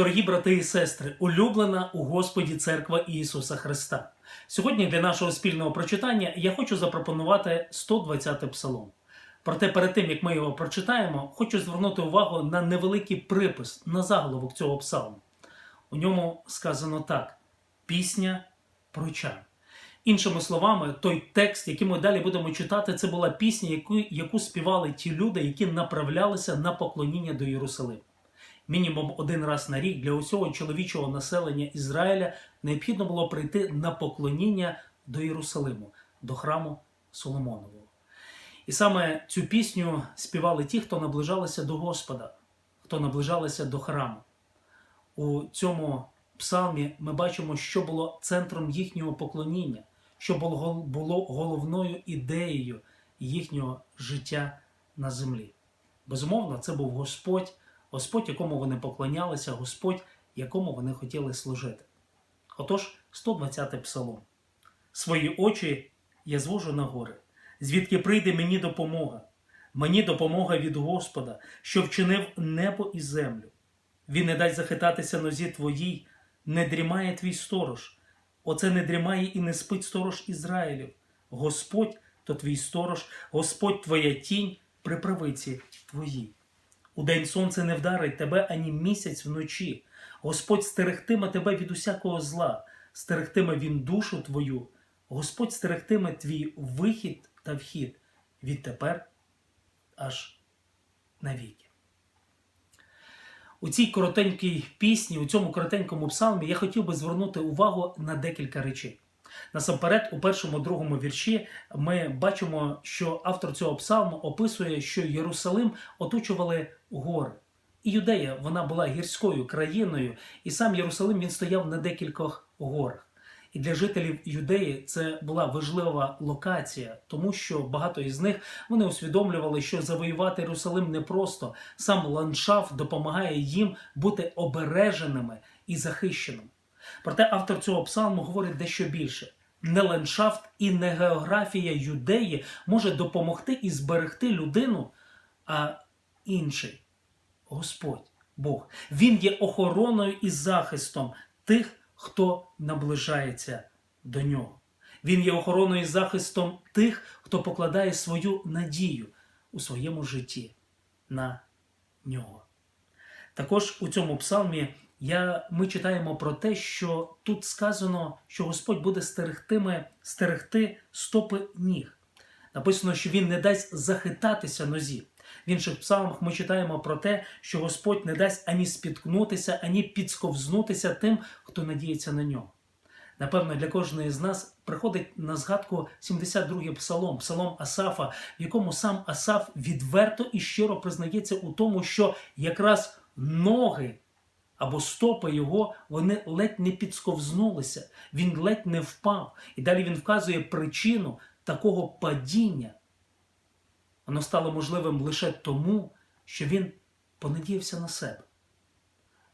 дорогі брати і сестри, улюблена у Господі Церква Ісуса Христа. Сьогодні для нашого спільного прочитання я хочу запропонувати 120 псалом. Проте перед тим як ми його прочитаємо, хочу звернути увагу на невеликий припис на заголовок цього псалму. У ньому сказано так: пісня прочан. Іншими словами, той текст, який ми далі будемо читати, це була пісня, яку, яку співали ті люди, які направлялися на поклоніння до Єрусалиму. Мінімум один раз на рік для усього чоловічого населення Ізраїля необхідно було прийти на поклоніння до Єрусалиму, до храму Соломонового. І саме цю пісню співали ті, хто наближалися до Господа, хто наближалися до храму. У цьому псалмі ми бачимо, що було центром їхнього поклоніння, що було головною ідеєю їхнього життя на землі. Безумовно, це був Господь, Господь, якому вони поклонялися, Господь, якому вони хотіли служити. Отож, 120 псалом. Свої очі я звожу на гори, звідки прийде мені допомога. Мені допомога від Господа, що вчинив небо і землю. Він не дасть захитатися нозі твоїй, не дрімає твій сторож. Оце не дрімає і не спить сторож Ізраїлів. Господь то твій сторож, Господь твоя тінь при правиці твоїй. У день сонце не вдарить тебе ані місяць вночі. Господь стерегтиме тебе від усякого зла, стерегтиме він душу твою, Господь стерегтиме твій вихід та вхід відтепер аж навіки. У цій коротенькій пісні, у цьому коротенькому псалмі я хотів би звернути увагу на декілька речей. Насамперед, у першому другому вірші ми бачимо, що автор цього псалму описує, що Єрусалим оточували гори. І Юдея вона була гірською країною, і сам Єрусалим він стояв на декількох горах. І для жителів Юдеї це була важлива локація, тому що багато із них вони усвідомлювали, що завоювати Єрусалим непросто. Сам ландшафт допомагає їм бути обереженими і захищеними. Проте автор цього псалму говорить дещо більше. Не ландшафт і не географія юдеї може допомогти і зберегти людину, а інший Господь Бог. Він є охороною і захистом тих, хто наближається до нього. Він є охороною і захистом тих, хто покладає свою надію у своєму житті на нього. Також у цьому псалмі я, ми читаємо про те, що тут сказано, що Господь буде стерегтиме, стерегти стопи ніг. Написано, що Він не дасть захитатися нозі. В інших псалмах ми читаємо про те, що Господь не дасть ані спіткнутися, ані підсковзнутися тим, хто надіється на нього. Напевно, для кожної з нас приходить на згадку 72-й псалом, псалом Асафа, в якому сам Асаф відверто і щиро признається у тому, що якраз ноги або стопи його вони ледь не підсковзнулися, він ледь не впав. І далі він вказує причину такого падіння. Воно стало можливим лише тому, що він понадіявся на себе.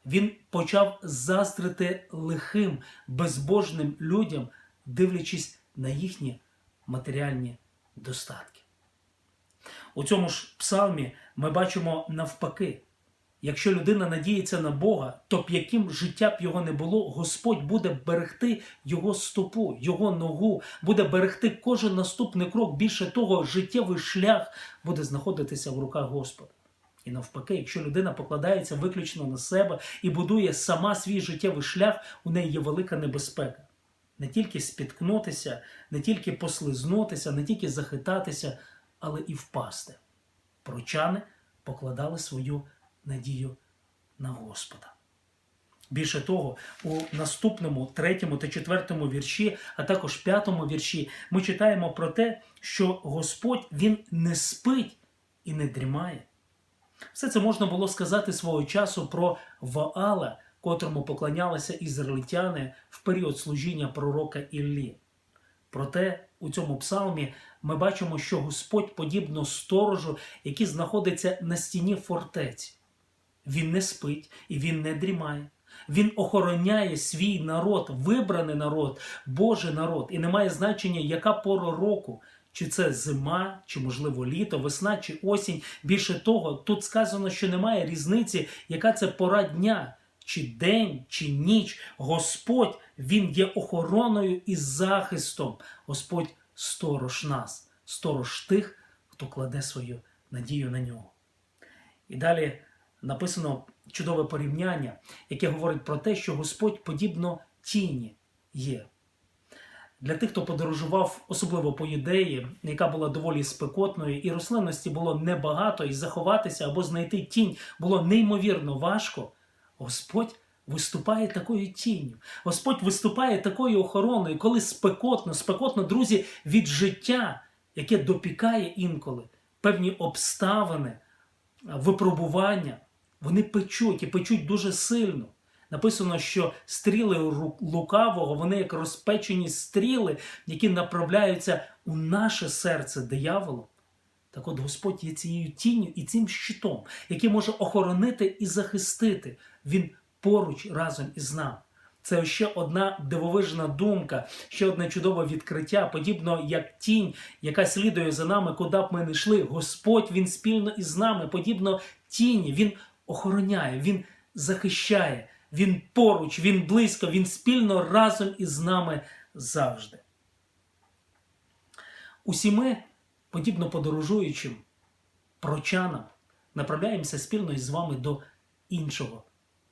Він почав заздрити лихим, безбожним людям, дивлячись на їхні матеріальні достатки. У цьому ж псалмі ми бачимо навпаки. Якщо людина надіється на Бога, то б яким життя б його не було, Господь буде берегти його стопу, його ногу, буде берегти кожен наступний крок. Більше того, життєвий шлях буде знаходитися в руках Господа. І навпаки, якщо людина покладається виключно на себе і будує сама свій життєвий шлях, у неї є велика небезпека. Не тільки спіткнутися, не тільки послизнутися, не тільки захитатися, але і впасти. Прочани покладали свою надію на Господа. Більше того, у наступному третьому та четвертому вірші, а також п'ятому вірші, ми читаємо про те, що Господь Він не спить і не дрімає. Все це можна було сказати свого часу про Ваала, котрому поклонялися ізраїльтяни в період служіння пророка Іллі. Проте у цьому псалмі ми бачимо, що Господь подібно сторожу, який знаходиться на стіні фортеці. Він не спить і він не дрімає. Він охороняє свій народ, вибраний народ, Божий народ. І не має значення, яка пора року, чи це зима, чи, можливо, літо, весна, чи осінь. Більше того, тут сказано, що немає різниці, яка це пора дня, чи день, чи ніч, Господь Він є охороною і захистом. Господь сторож нас, сторож тих, хто кладе свою надію на нього. І далі написано чудове порівняння, яке говорить про те, що Господь подібно тіні є. Для тих, хто подорожував, особливо по юдеї, яка була доволі спекотною, і рослинності було небагато, і заховатися або знайти тінь було неймовірно важко. Господь виступає такою тінню. Господь виступає такою охороною, коли спекотно, спекотно, друзі, від життя, яке допікає інколи певні обставини, випробування, вони печуть і печуть дуже сильно. Написано, що стріли лукавого, вони як розпечені стріли, які направляються у наше серце дияволом. Так от Господь є цією тінню і цим щитом, який може охоронити і захистити. Він поруч разом із нами. Це ще одна дивовижна думка, ще одне чудове відкриття, подібно як тінь, яка слідує за нами, куди б ми не йшли. Господь він спільно із нами, подібно тіні, він охороняє, він захищає, він поруч, він близько, він спільно разом із нами завжди. Усі ми, подібно подорожуючим прочанам, направляємося спільно із вами до іншого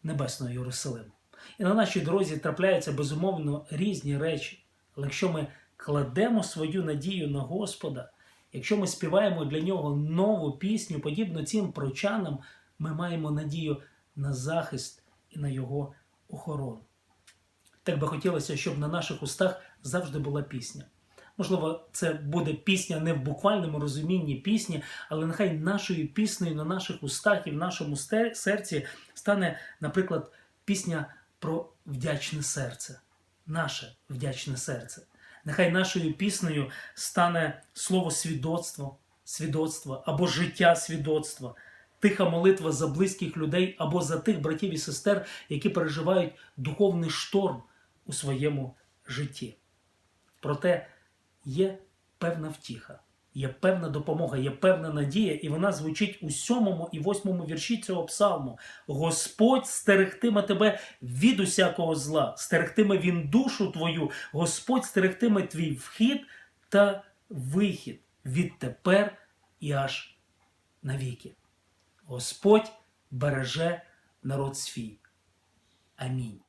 небесного Єрусалиму. І на нашій дорозі трапляються безумовно різні речі. Але якщо ми кладемо свою надію на Господа, якщо ми співаємо для нього нову пісню, подібно цим прочанам, ми маємо надію на захист і на його охорону. Так би хотілося, щоб на наших устах завжди була пісня. Можливо, це буде пісня не в буквальному розумінні пісні, але нехай нашою піснею на наших устах і в нашому серці стане, наприклад, пісня про вдячне серце, наше вдячне серце. Нехай нашою піснею стане слово свідоцтво, свідоцтво або життя свідоцтва, тиха молитва за близьких людей або за тих братів і сестер, які переживають духовний шторм у своєму житті. Проте є певна втіха, є певна допомога, є певна надія, і вона звучить у сьомому і восьмому вірші цього псалму. Господь стерегтиме тебе від усякого зла, стерегтиме він душу твою, Господь стерегтиме твій вхід та вихід відтепер і аж навіки. Господь береже народ свій. Амінь.